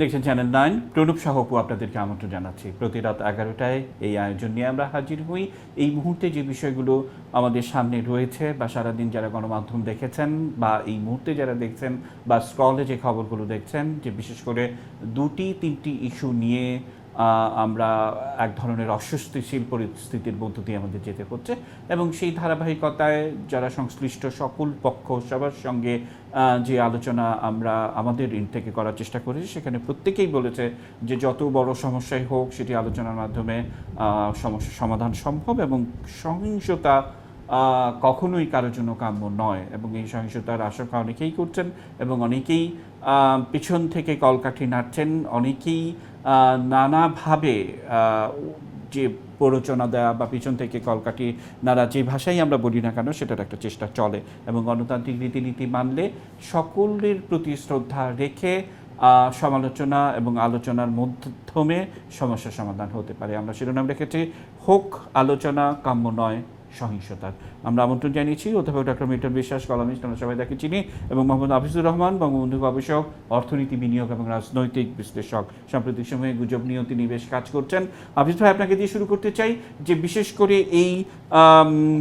দেখছেন channel nine Pranab সাহপু আপনাদেরকে আমন্ত্রণ জানাচ্ছি। প্রতি রাত এগারোটায় এই আয়োজন নিয়ে আমরা হাজির হই। এই মুহূর্তে যে বিষয়গুলো আমাদের সামনে রয়েছে বা সারাদিন যারা গণমাধ্যম দেখেছেন বা এই মুহূর্তে যারা দেখছেন বা স্ক্রলে যে খবরগুলো দেখছেন, যে বিশেষ করে দুটি, তিনটি ইস্যু নিয়ে আমরা এক ধরনের অস্বস্তিশীল পরিস্থিতির মধ্য দিয়ে আমাদের যেতে হচ্ছে এবং সেই ধারাবাহিকতায় যারা সংশ্লিষ্ট সকল পক্ষ, সবার সঙ্গে যে আলোচনা আমরা আমাদের ইন থেকে করার চেষ্টা করেছি, সেখানে প্রত্যেকেই বলেছে যে যত বড় সমস্যাই হোক, সেটি আলোচনার মাধ্যমে সমস্যা সমাধান সম্ভব এবং সহিংসতা কখনোই কারোর জন্য কাম্য নয় এবং এই সহিংসতার আশঙ্কা অনেকেই করছেন এবং অনেকেই পিছন থেকে কলকাঠি নাড়ছেন, অনেকেই নানাভাবে যে প্ররোচনা দেওয়া বা পিছন থেকে কলকাঠি নাড়া যে ভাষাই আমরা বলি না কেন, সেটার একটা চেষ্টা চলে। এবং গণতান্ত্রিক রীতিনীতি মানলে সকলের প্রতি শ্রদ্ধা রেখে সমালোচনা এবং আলোচনার মাধ্যমে সমস্যার সমাধান হতে পারে। আমরা শিরোনাম রেখেছি, হোক আলোচনা কাম্য নয়। সহিংসতার। আমরা আমন্ত্রণ জানিয়েছি, অধ্যাপক ডক্টর মিটন বিশ্বাস কলামিস্ট আমরা সবাই তাকে চিনি, এবং মোহাম্মদ হাফিজুর রহমান, বঙ্গবন্ধু গবেষক, অর্থনীতি বিনিয়োগ এবং রাজনৈতিক বিশ্লেষক। সাম্প্রতিক সময়ে গুজব নিয়েও তিনি বেশ কাজ করছেন। হাফিজ ভাই, আপনাকে দিয়ে শুরু করতে চাই যে বিশেষ করে এই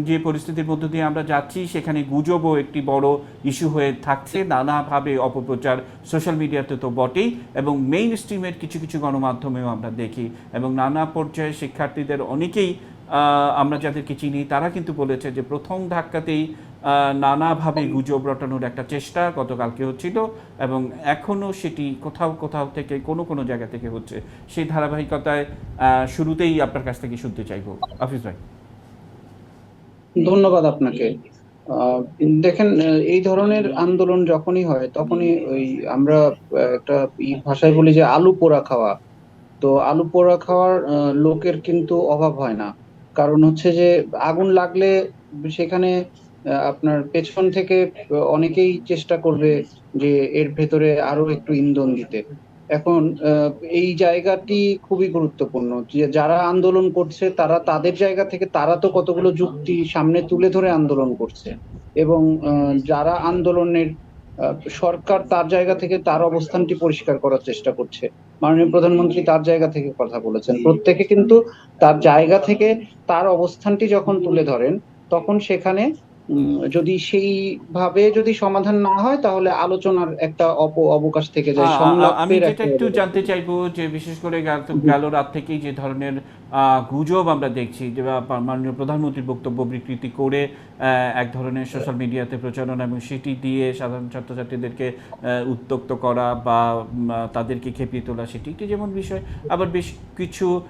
যে পরিস্থিতির মধ্য দিয়ে আমরা যাচ্ছি, সেখানে গুজবও একটি বড় ইস্যু হয়ে থাকছে। নানাভাবে অপপ্রচার সোশ্যাল মিডিয়াতে তো বটেই, এবং মেইন স্ট্রিমের কিছু কিছু গণমাধ্যমেও আমরা দেখি, এবং নানা পর্যায়ে শিক্ষার্থীদের অনেকেই আমরা যাদেরকে চিনি, তারা কিন্তু বলেছে যে প্রথম ধাক্কাতেই নানাভাবে গুজব রটানোর একটা চেষ্টা গতকালকে হচ্ছিল এবং এখনও সেটি কোথাও কোথাও থেকে, কোনো কোনো জায়গা থেকে হচ্ছে। সেই ধারাবাহিকতায় শুরুতেই আপনার কাছ থেকে শুনতে চাইব। আফিস ভাই। ধন্যবাদ আপনাকে। দেখেন এই ধরনের আন্দোলন যখনই হয়, তখনই ওই আমরা একটা ভাষায় বলি যে আলু পোড়া খাওয়া। তো আলু পোড়া খাওয়ার লোকের কিন্তু অভাব হয় না। কারণ হচ্ছে যে আগুন লাগলে সেখানে আপনার পেছন থেকে অনেকেই চেষ্টা করবে যে এর ভেতরে আরও একটু ইন্ধন দিতে। এখন এই জায়গাটি খুবই গুরুত্বপূর্ণ। যে যারা আন্দোলন করছে, তারা তাদের জায়গা থেকে তারা তো কতগুলো যুক্তি সামনে তুলে ধরে আন্দোলন করছে। এবং যারা আন্দোলনের সরকার তার জায়গা থেকে তার অবস্থানটি পরিষ্কার করার চেষ্টা করছে। মাননীয় প্রধানমন্ত্রী তার জায়গা থেকে কথা বলেছেন। প্রত্যেকে কিন্তু তার জায়গা থেকে তার অবস্থানটি যখন তুলে ধরেন, তখন সেখানে যদি সেইভাবে যদি সমাধান না হয় তাহলে আলোচনার একটা অপ অবকাশ থেকে যায় আমি যেটা একটু জানতে চাইব যে বিশেষ করে গেল- রাত থেকেই যে ধরনের গুজব আমরা দেখছি যে মাননীয় প্রধানমন্ত্রীর বক্তব্য বিকৃতি করে এক ধরনের সোশ্যাল মিডিয়াতে প্রচারণা এবং সেটি দিয়ে সাধারণ ছাত্রছাত্রীদেরকে উত্তক্ত করা বা তাদেরকে খেপিয়ে তোলা সেটি একটি যেমন বিষয়। আবার বেশ কিছু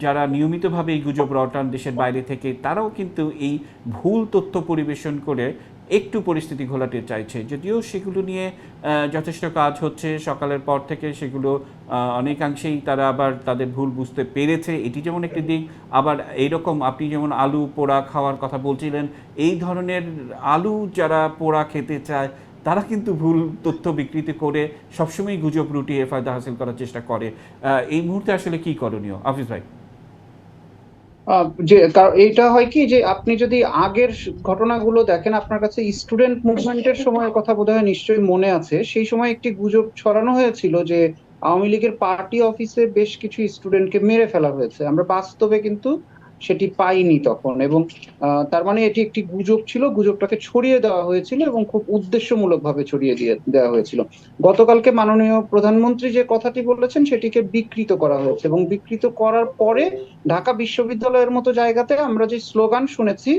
যারা নিয়মিতভাবে এই গুজব রটান দেশের বাইরে থেকে তারাও কিন্তু এই ভুল তথ্য পরিবেশন করে একটু পরিস্থিতি ঘোলাতে চাইছে। যদিও সেগুলো নিয়ে যথেষ্ট কাজ হচ্ছে। সকালের পর থেকে সেগুলো অনেকাংশেই তারা আবার তাদের ভুল বুঝতে পেরেছে। এটি যেমন একটি দিক, আবার এইরকম আপনি যেমন আলু পোড়া খাওয়ার কথা বলছিলেন, এই ধরনের আলু যারা পোড়া খেতে চায়, তারা কিন্তু ভুল তথ্য বিকৃতি করে সবসময় গুজব রুটিয়ে ফায়দা হাসিল করার চেষ্টা করে। এই মুহূর্তে আসলে কি করণীয়? আফিস ভাই। যে এইটা হয় কি যে, আপনি যদি আগের ঘটনাগুলো দেখেন, আপনার কাছে স্টুডেন্ট মুভমেন্টের সময়ের কথা বোধহয় নিশ্চয়ই মনে আছে। সেই সময় একটি গুজব ছড়ানো হয়েছিল যে, আওয়ামী লীগের পার্টি অফিসে বেশ কিছু স্টুডেন্টকে মেরে ফেলা হয়েছে। আমরা বাস্তবে কিন্তু সেটি পাইনি তখন এবং তার মানে এটি একটি গুজব ছিল গুজবটাকে ছড়িয়ে দেওয়া হয়েছিল এবং খুব উদ্দেশ্যমূলকভাবে ছড়িয়ে দিয়ে দেওয়া হয়েছিল। গতকালকে মাননীয় প্রধানমন্ত্রী যে কথাটি বলেছেন সেটিকে বিকৃত করা হয়েছে এবং বিকৃত করার পরে ঢাকা বিশ্ববিদ্যালয়ের মতো জায়গাতে আমরা যে স্লোগান শুনেছি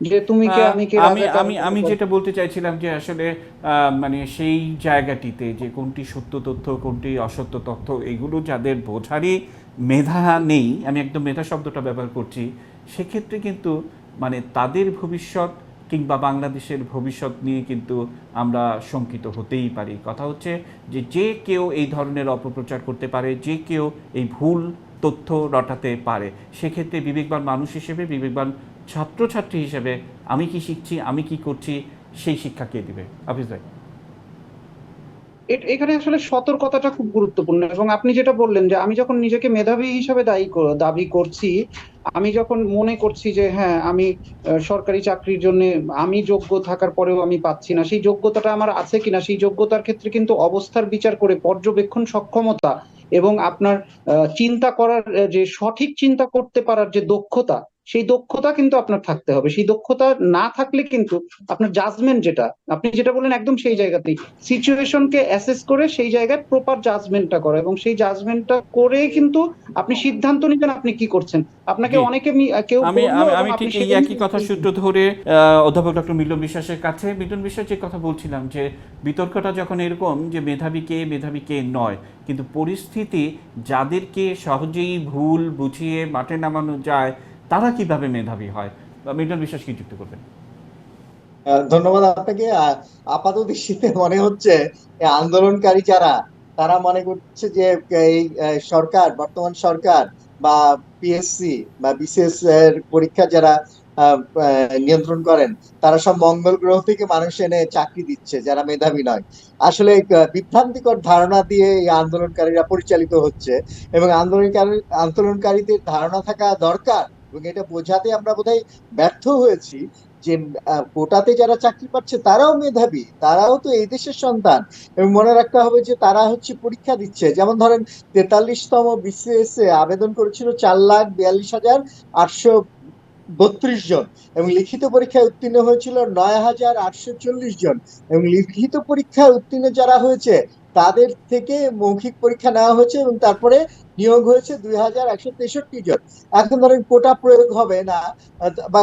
যে তুমি কে আমি কে আমি আমি আমি যেটা বলতে চাইছিলাম যে আসলে আহ, মানে সেই জায়গাটিতে যে কোনটি সত্য তথ্য কোনটি অসত্য তথ্য এগুলো যাদের বোঝারই মেধা নেই, আমি একদম মেধা শব্দটা ব্যবহার করছি, সেক্ষেত্রে কিন্তু মানে তাদের ভবিষ্যৎ কিংবা বাংলাদেশের ভবিষ্যৎ নিয়ে কিন্তু আমরা শঙ্কিত হতেই পারি। কথা হচ্ছে যে যে কেউ এই ধরনের অপপ্রচার করতে পারে, যে কেউ এই ভুল তথ্য রটাতে পারে, সেক্ষেত্রে বিবেকবান মানুষ হিসেবে, বিবেকবান ছাত্রছাত্রী হিসেবে আমি কি শিখছি, আমি কি করছি, সেই শিক্ষা কে দিবে? হাফিজ ভাই। এখানে আসলে সতর্কতাটা খুব গুরুত্বপূর্ণ এবং আপনি যেটা বললেন যে আমি যখন নিজেকে মেধাবী হিসাবে দায়ী দাবি করছি, আমি যখন মনে করছি যে হ্যাঁ আমি সরকারি চাকরির জন্য আমি যোগ্য থাকার পরেও আমি পাচ্ছি না, সেই যোগ্যতাটা আমার আছে কিনা, সেই যোগ্যতার ক্ষেত্রে কিন্তু অবস্থার বিচার করে পর্যবেক্ষণ সক্ষমতা এবং আপনার চিন্তা করার যে সঠিক চিন্তা করতে পারার যে দক্ষতা সেই দক্ষতা কিন্তু আপনার থাকতে হবে। সেই দক্ষতা না থাকলে কিন্তু আপনার জাজমেন্ট যেটা আপনি যেটা বললেন একদম সেই জায়গাতেই। সিচুয়েশনকে অ্যাসেস করে সেই জায়গায় প্রপার জাজমেন্টটা করা এবং সেই জাজমেন্টটা করে কিন্তু আপনি সিদ্ধান্ত নিবেন আপনি কি করছেন। আপনাকে অনেকে কেউ আমি আমি আমি ঠিক এই একই কথা সূত্র ধরে অধ্যাপক ডক্টর মিলন বিশ্বাসের কাছে। মিলন বিশ্বাস যে কথা বলছিলাম যে বিতর্কটা যখন এরকম যে মেধাবী কে মেধাবী কে নয় কিন্তু পরিস্থিতি যাদেরকে সহজেই ভুল বুঝিয়ে মাঠে নামানো যায় তারা কীভাবে মেধাবী হয়? বা মিলন বিশ্বাস কি যুক্ত করবেন? ধন্যবাদ আপনাকে। আপাত দৃষ্টিতে মনে হচ্ছে আন্দোলনকারী যারা, তারা মনে করছে যে, এই সরকার, বর্তমান সরকার বা পিএসসি বা এর পরীক্ষা যারা নিয়ন্ত্রণ করেন, তারা সব মঙ্গল গ্রহ থেকে মানুষ এনে চাকরি দিচ্ছে, যারা মেধাবী নয়। আসলে বিভ্রান্তিকর ধারণা দিয়ে এই আন্দোলনকারীরা পরিচালিত হচ্ছে এবং আন্দোলনকারী, আন্দোলনকারীদের ধারণা থাকা দরকার এবং এটা বোঝাতে আমরা বোধহয় ব্যর্থ হয়েছি যে কোটাতে যারা চাকরি পাচ্ছে তারাও মেধাবী, তারাও তো এই দেশের সন্তান। এবং মনে রাখতে হবে যে, তারা হচ্ছে পরীক্ষা দিচ্ছে। যেমন ধরেন, তেতাল্লিশতম বিসিএস এ আবেদন করেছিল চার লাখ বিয়াল্লিশ হাজার আটশো বত্রিশ জন এবং লিখিত পরীক্ষায় উত্তীর্ণ হয়েছিল নয় হাজার আটশো চল্লিশ জন এবং লিখিত পরীক্ষায় উত্তীর্ণ যারা হয়েছে তাদের থেকে মৌখিক পরীক্ষা নেওয়া হয়েছে এবং তারপরে নিয়োগ হয়েছে দুই হাজার একশো তেষট্টি জন। এখন ধরেন কোটা প্রয়োগ হবে না, বা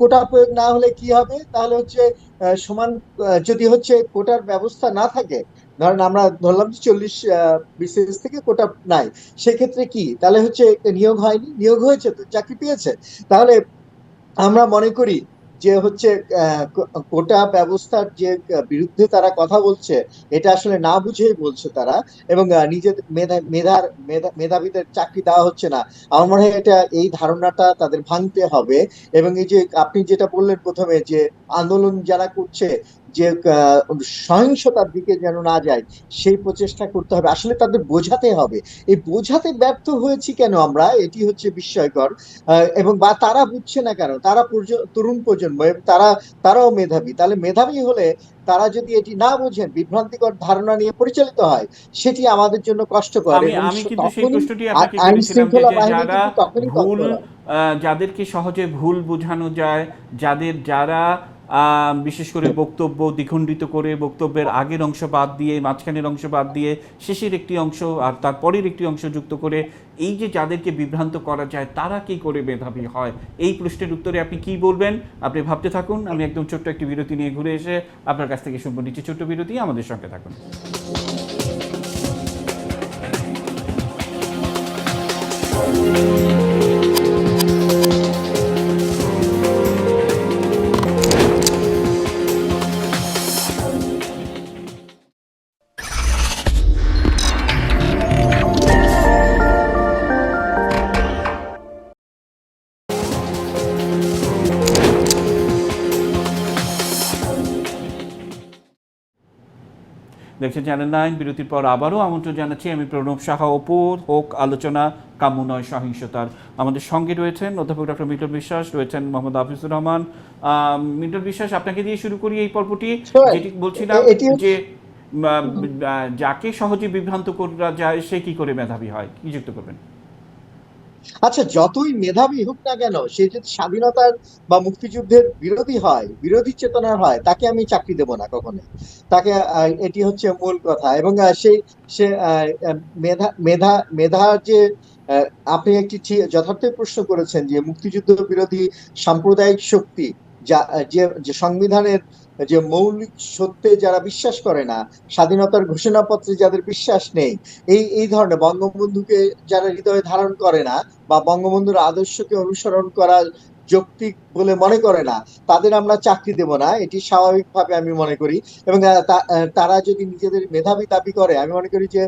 কোটা প্রয়োগ না হলে কি হবে? তাহলে হচ্ছে সমান যদি হচ্ছে কোটার ব্যবস্থা না থাকে, ধরেন আমরা ধরলাম যে চল্লিশ বিসিএস থেকে কোটা নাই, সেক্ষেত্রে কি? তাহলে হচ্ছে নিয়োগ হয়নি। নিয়োগ হয়েছে তো, চাকরি পেয়েছে। তাহলে আমরা মনে করি যে হচ্ছে কোটা ব্যবস্থার যে বিরুদ্ধে তারা কথা বলছে, এটা আসলে না বুঝেই বলছে তারা এবং নিজেদের মেধা, মেধার, মেধা- মেধাবীদের চাকরি দেওয়া হচ্ছে না। আমার মনে হয় এটা, এই ধারণাটা তাদের ভাঙতে হবে এবং এই যে, আপনি যেটা বললেন প্রথমে যে, আন্দোলন যারা করছে যে সহিংসতার দিকে যেন না যায় সেই প্রচেষ্টা করতে হবে। আসলে তাদের বোঝাতে হবে। এই বোঝাতে ব্যর্থ হয়েছি কেন আমরা? এটি হচ্ছে বিস্ময়কর। এবং বা তারা বুঝছে না কেন? তারা তরুণ প্রজন্ম তারা তারাও মেধাবী। তাহলে মেধাবী হলে তারা যদি এটি না বোঝেন বিভ্রান্তিকর ধারণা নিয়ে পরিচালিত হয় সেটি আমাদের জন্য কষ্টকর আইন শৃঙ্খলা বাহিনী তখনই যাদেরকে সহজে ভুল বোঝানো যায় যাদের যারা বিশেষ করে বক্তব্য দ্বিখণ্ডিত করে, বক্তব্যের আগের অংশ বাদ দিয়ে, মাঝখানের অংশ বাদ দিয়ে, শেষের একটি অংশ আর তারপরের একটি অংশ যুক্ত করে, এই যে যাদেরকে বিভ্রান্ত করা যায়, তারা কি করে মেধাবী হয়? এই প্রশ্নের উত্তরে আপনি কি বলবেন? আপনি ভাবতে থাকুন, আমি একদম ছোট্ট একটি বিরতি নিয়ে ঘুরে এসে আপনার কাছ থেকে শুনব। নিচে ছোট্ট বিরতি, আমাদের সঙ্গে থাকুন। দেখছেন চ্যানেল নাইন বিরতির পর আবারও আমন্ত্রণ জানাচ্ছি আমি প্রণব সাহা অপু হোক আলোচনা কাম্য নয় সহিংসতার। আমাদের সঙ্গে রয়েছেন অধ্যাপক ডক্টর মিটন বিশ্বাস রয়েছেন মোহাম্মদ হাফিজুর রহমান। আহ, মিটন বিশ্বাস আপনাকে দিয়ে শুরু করি এই পর্বটি। যেটি বলছিলাম যে যাকে সহজে বিভ্রান্ত করা যায় সে কি করে মেধাবী হয়? কি যুক্ত করবেন? আচ্ছা যতই মেধাবী হোক না কেন, সে যদি স্বাধীনতার বা মুক্তিযুদ্ধের বিরোধী হয়, বিরোধী চেতনার হয়, তাকে আমি চাকরি দেব না কখনো তাকে এটি হচ্ছে মূল কথা। এবং সেই সে মেধা মেধা মেধা যে আপনি একটি ঠিক- যথার্থ প্রশ্ন করেছেন যে, মুক্তিযুদ্ধ বিরোধী সাম্প্রদায়িক শক্তি যে যে সংবিধানের যে মৌলিক সত্যে যারা বিশ্বাস করে না, স্বাধীনতার ঘোষণাপত্রে যাদের বিশ্বাস নেই, এই এই ধরনের বঙ্গবন্ধুকে যারা হৃদয়ে ধারণ করে না বা বঙ্গবন্ধুর আদর্শকে অনুসরণ করার যৌক্তিক বলে মনে করে না, তাদের আমরা চাকরি দেব না, এটি স্বাভাবিকভাবে আমি মনে করি। এবং তারা যদি নিজেদের মেধাবী দাবি করে, আমি মনে করি যে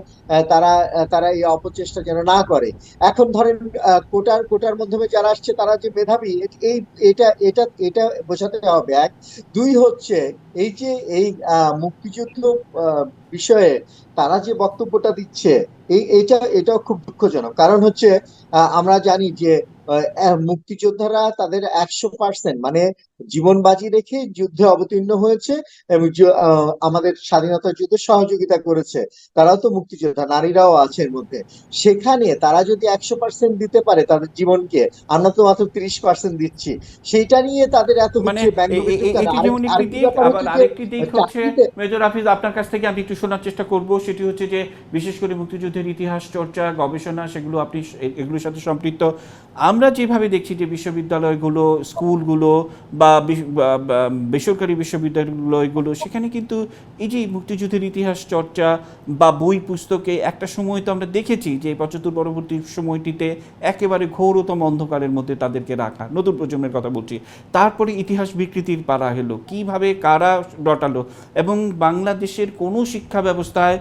তারা তারা এই অপচেষ্টা যেন না করে। এখন ধরেন কোটার কোটার মাধ্যমে যারা আসছে, তারা যে মেধাবী এই, এটা এটা এটা বোঝাতে হবে, এক। দুই হচ্ছে, এই যে, এই মুক্তিযুদ্ধ বিষয়ে তারা যে বক্তব্যটা দিচ্ছে, এই এটা এটাও খুব দুঃখজনক। কারণ হচ্ছে আমরা জানি যে মুক্তিযোদ্ধারা তাদের একশো পার্সেন্ট মানে জীবন বাজি রেখে যুদ্ধে অবতীর্ণ হয়েছে এবং আমাদের স্বাধীনতা যুদ্ধে সহযোগিতা করেছে। তারাও তো মুক্তিযোদ্ধা নারীরাও আছে এর মধ্যে। সেখানে তারা যদি একশো পার্সেন্ট দিতে পারে তাদের জীবনকে আমরা তো মাত্র তিরিশ পার্সেন্ট দিচ্ছি। সেইটা নিয়ে তাদের এত মানে হাফিজ আপনার কাছ থেকে আমি একটু শোনার চেষ্টা করব। সেটি হচ্ছে যে বিশেষ করে মুক্তিযুদ্ধের ইতিহাস চর্চা গবেষণা সেগুলো আপনি এগুলোর সাথে সম্পৃক্ত। আমরা যেভাবে দেখছি যে বিশ্ববিদ্যালয়গুলো স্কুলগুলো বা বেসরকারি বিশ্ববিদ্যালয়গুলো, সেখানে কিন্তু এই যে মুক্তিযুদ্ধের ইতিহাস চর্চা বা বই পুস্তকে, একটা সময় তো আমরা দেখেছি যে পঁচাত্তর পরবর্তী সময়টিতে একেবারে ঘোরতম অন্ধকারের মধ্যে তাদেরকে রাখা, নতুন প্রজন্মের কথা বলছি। তারপরে ইতিহাস বিকৃতির পারা হলো কীভাবে কারা রটালো এবং বাংলাদেশের কোনো শিক্ষা ব্যবস্থায়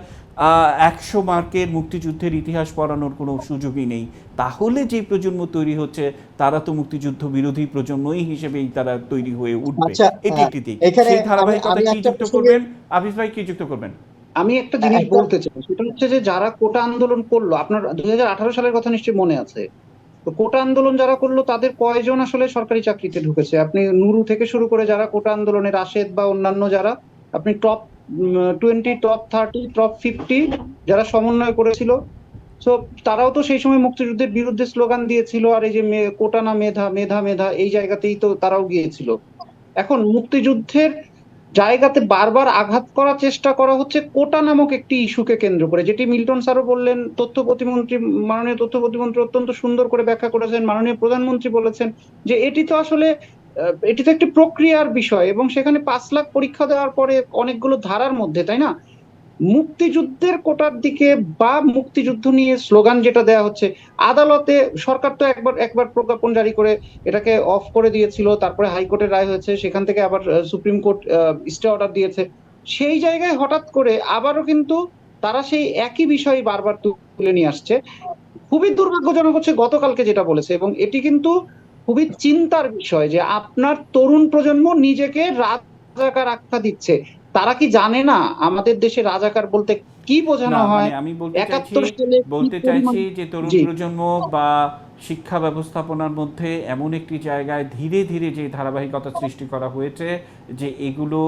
একশো মার্কের মুক্তিযুদ্ধের ইতিহাস পড়ানোর কোনো সুযোগই নেই। তাহলে যে প্রজন্ম তৈরি হচ্ছে তারা তো মুক্তিযুদ্ধ বিরোধী প্রজন্মই হিসেবেই তারা তৈরি হয়ে উঠবে। আচ্ছা, এটি একটি দিক। সেই ধারাবাহিকতা কি যুক্ত করবেন? আবিস ভাই কি যুক্ত করবেন? আমি একটা জিনিস বলতে চাই সেটা হচ্ছে যে যারা কোটা আন্দোলন করল আপনার দুই হাজার আঠারো সালের কথা নিশ্চয়ই মনে আছে। তো কোটা আন্দোলন যারা করল তাদের কয়জন আসলে সরকারি চাকরিতে ঢুকেছে? আপনি নুরু থেকে শুরু করে যারা কোটা আন্দোলনের রাশেদ বা অন্যান্য যারা আপনি top twenty top thirty top fifty যারা সমন্বয় করেছিল। তো তারাও তো সেই সময় মুক্তিযুদ্ধের বিরুদ্ধে স্লোগান দিয়েছিল, আর এই যে কোটা না মেধা মেধা মেধা, এই জায়গাতেই তো তারাও গিয়েছিল। এখন মুক্তিযুদ্ধের জায়গাতে বারবার আঘাত করার চেষ্টা করা হচ্ছে কোটা নামক একটি ইস্যুকে কেন্দ্র করে, যেটি মিল্টন স্যারও বললেন, তথ্য প্রতিমন্ত্রী, মাননীয় তথ্য প্রতিমন্ত্রী অত্যন্ত সুন্দর করে ব্যাখ্যা করেছেন, মাননীয় প্রধানমন্ত্রী বলেছেন যে এটি তো আসলে এটি তো একটি প্রক্রিয়ার বিষয় এবং সেখানে পাঁচ লাখ পরীক্ষা দেওয়ার পরে অনেকগুলো ধারার মধ্যে, তাই না? মুক্তিযুদ্ধের কোটার দিকে বা মুক্তিযুদ্ধ নিয়ে স্লোগান যেটা দেয়া হচ্ছে, আদালতে সরকার তো একবার একবার প্রজ্ঞাপন জারি করে এটাকে অফ করে দিয়েছিল, তারপরে হাইকোর্টের রায় হয়েছে, সেখান থেকে আবার সুপ্রিম কোর্ট স্টে অর্ডার দিয়েছে। সেই জায়গায় হঠাৎ করে আবারও কিন্তু তারা সেই একই বিষয় বারবার তুলে নিয়ে আসছে। খুবই দুর্ভাগ্যজনক হচ্ছে গতকালকে যেটা বলেছে এবং এটি কিন্তু খুবই চিন্তার বিষয় যে আপনার তরুণ প্রজন্ম নিজেকে রাজাকার আখ্যা দিচ্ছে। তারা কি জানে না আমাদের দেশে রাজাকার বলতে কি বোঝানো হয় মানে আমি একাত্তর সালে বলতে চাইছি যে তরুণ প্রজন্ম বা শিক্ষা ব্যবস্থাপনার মধ্যে এমন একটি জায়গায় ধীরে ধীরে যে ধারাবাহিকতা সৃষ্টি করা হয়েছে যে এগুলো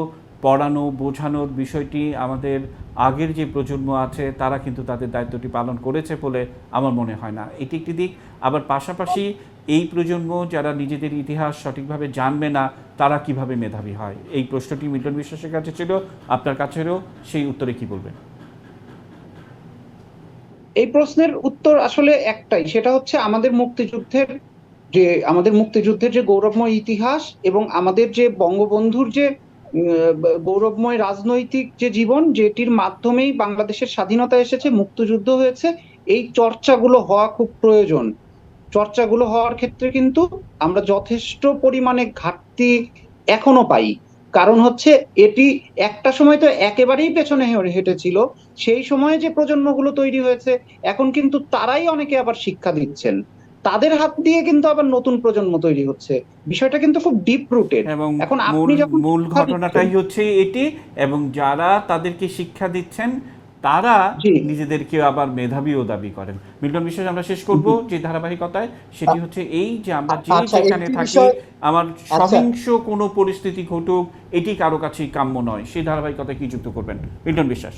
পড়ানো বোঝানোর বিষয়টি আমাদের আগের যে প্রজন্ম আছে তারা কিন্তু তাদের দায়িত্বটি পালন করেছে বলে আমার মনে হয় না। এটি একটি দিক। আবার পাশাপাশি এই প্রজন্ম যারা নিজেদের ইতিহাস সঠিকভাবে জানবে না, তারা কীভাবে মেধাবী হয়? এই প্রশ্নটি মিল্টন বিশ্বাসের কাছে ছিল। আপনার কাছেও সেই উত্তরে কি বলবেন? এই প্রশ্নের উত্তর আসলে একটাই, সেটা হচ্ছে আমাদের মুক্তিযুদ্ধের যে, আমাদের মুক্তিযুদ্ধের যে গৌরবময় ইতিহাস এবং আমাদের যে বঙ্গবন্ধুর যে গৌরবময় রাজনৈতিক যে জীবন, যেটির মাধ্যমেই বাংলাদেশের স্বাধীনতা এসেছে, মুক্তিযুদ্ধ হয়েছে, এই চর্চাগুলো হওয়া খুব প্রয়োজন। চর্চাগুলো হওয়ার ক্ষেত্রে কিন্তু আমরা যথেষ্ট পরিমাণে ঘাটতি এখনও পাই। কারণ হচ্ছে এটি একটা সময় তো একেবারেই পেছনে হেঁটেছিল। সেই সময়ে যে প্রজন্মগুলো তৈরি হয়েছে এখন কিন্তু তারাই অনেকে আবার শিক্ষা দিচ্ছেন। তাদের হাত দিয়ে কিন্তু আবার নতুন প্রজন্ম তৈরি হচ্ছে। বিষয়টা কিন্তু খুব ডিপ রুটেড এবং এখন আপনি যখন মূল ঘটনাটাই হচ্ছে এটি এবং যারা তাদেরকে শিক্ষা দিচ্ছেন তারা নিজেদেরকে আবার মেধাবীও দাবি করেন। মিল্টন বিশ্বাস আমরা শেষ করব যে ধারাবাহিকতায় সেটি হচ্ছে এই যে আমরা যে সেখানে যেখানে থাকি আমার আচ্ছা। সহিংস কোনো পরিস্থিতি ঘটুক এটি কারও কাছেই কাম্য নয়। সেই ধারাবাহিকতায় কি যুক্ত করবেন? মিল্টন বিশ্বাস।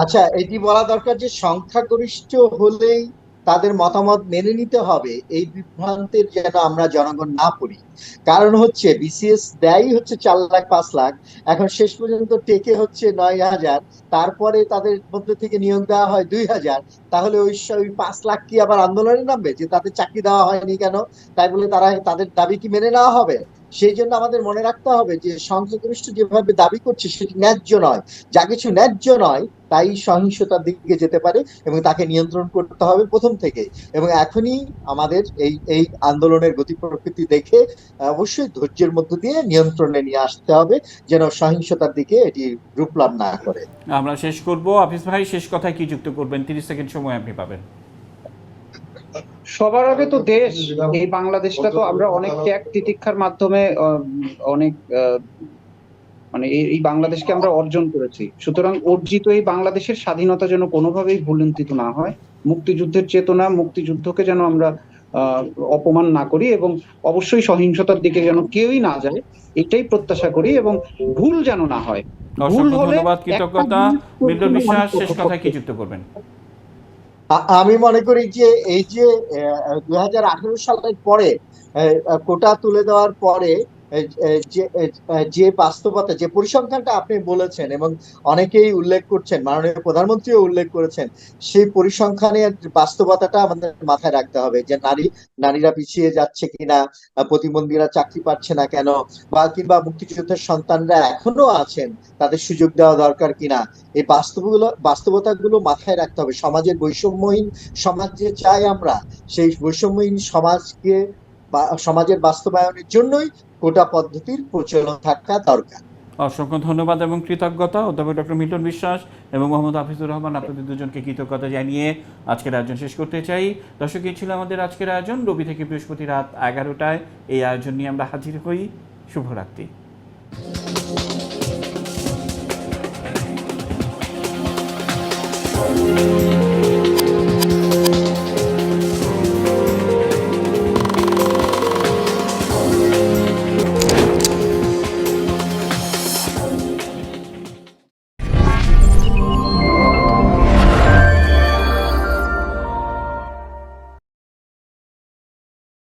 আচ্ছা এটি বলা দরকার যে সংখ্যাগরিষ্ঠ হলেই তাদের মতামত মেনে নিতে হবে। এই বিভ্রান্তের যেন আমরা জনগণ না পড়ি। কারণ হচ্ছে বিসিএস দেয় হচ্ছে চার লাখ, পাঁচ লাখ। এখন শেষ পর্যন্ত টেকে হচ্ছে নয় হাজার। তারপরে তাদের মধ্যে থেকে নিয়োগ দেওয়া হয় দুই হাজার। তাহলে ওই ওই পাঁচ লাখ কি আবার আন্দোলনে নামবে? যে তাদের চাকরি দেওয়া হয়নি কেন? তাই বলে তারা তাদের দাবি কি মেনে নেওয়া হবে? সেই জন্য আমাদের মনে রাখতে হবে যে সংখ্যাগরিষ্ঠ যেভাবে দাবি করছে, সেটি ন্যায্য নয়। যা কিছু ন্যায্য নয় তাই সহিংসতার দিকে যেতে পারে এবং তাকে নিয়ন্ত্রণ করতে হবে প্রথম থেকে এবং এখনই আমাদের এই এই আন্দোলনের গতি প্রকৃতি দেখে অবশ্যই ধৈর্যের মধ্য দিয়ে নিয়ন্ত্রণে নিয়ে আসতে হবে যেন সহিংসতার দিকে এটি রূপলাভ না করে। আমরা শেষ করব। আফিস ভাই শেষ কথায় কি যুক্ত করবেন? তিরিশ সেকেন্ড সময় আপনি পাবেন। সবার আগে তো দেশ এই বাংলাদেশটা তো আমরা অনেক ত্যাগ তিতিক্ষার মাধ্যমে অনেক আহ, মানে এই বাংলাদেশকে আমরা অর্জন করেছি। সুতরাং অর্জিত এই বাংলাদেশের স্বাধীনতা যেন কোনোভাবেই ভুলুন্ঠিত না হয় মুক্তিযুদ্ধের চেতনা মুক্তিযুদ্ধকে যেন আমরা অপমান না করি এবং অবশ্যই সহিংসতার দিকে যেন কেউই না যায় এটাই প্রত্যাশা করি এবং ভুল যেন না হয়। ভুল হলে কৃতজ্ঞতা ভুল মিল্টন কোনো বিশ্বাস শেষ কথায় কি যুক্ত করবেন? আমি মনে করি যে এই যে দুই হাজার আঠেরো সালের পরে আহ, কোটা তুলে দেওয়ার পরে যে বাস্তবতা, যে পরিসংখ্যানটা আপনি বলেছেন এবং অনেকেই উল্লেখ করছেন, মাননীয় প্রধানমন্ত্রীও উল্লেখ করেছেন, সেই পরিসংখ্যানের বাস্তবতাটা আমাদের মাথায় রাখতে হবে যে নারী, নারীরা পিছিয়ে যাচ্ছে কিনা, প্রতিবন্ধীরা চাকরি পাচ্ছে না কেন, বা কিংবা মুক্তিযুদ্ধের সন্তানরা এখনও আছেন, তাদের সুযোগ দেওয়া দরকার কিনা, এই বাস্তবগুলো, বাস্তবতাগুলো মাথায় রাখতে হবে। সমাজের বৈষম্যহীন, সমাজ যে চাই আমরা, সেই বৈষম্যহীন সমাজকে সমাজের বাস্তবায়নের জন্যই কোটা পদ্ধতির প্রচলন থাকা দরকার। অসংখ্য ধন্যবাদ এবং কৃতজ্ঞতা। অধ্যাপক ডক্টর মিল্টন বিশ্বাস এবং মোহাম্মদ হাফিজুর রহমান, আপনাদের দুজনকে কৃতজ্ঞতা জানিয়ে আজকের আয়োজন শেষ করতে চাই। দর্শক, এই ছিল আমাদের আজকের আয়োজন। রবি থেকে বৃহস্পতি রাত এগারোটায় এই আয়োজন নিয়ে আমরা হাজির হই। শুভরাত্রি।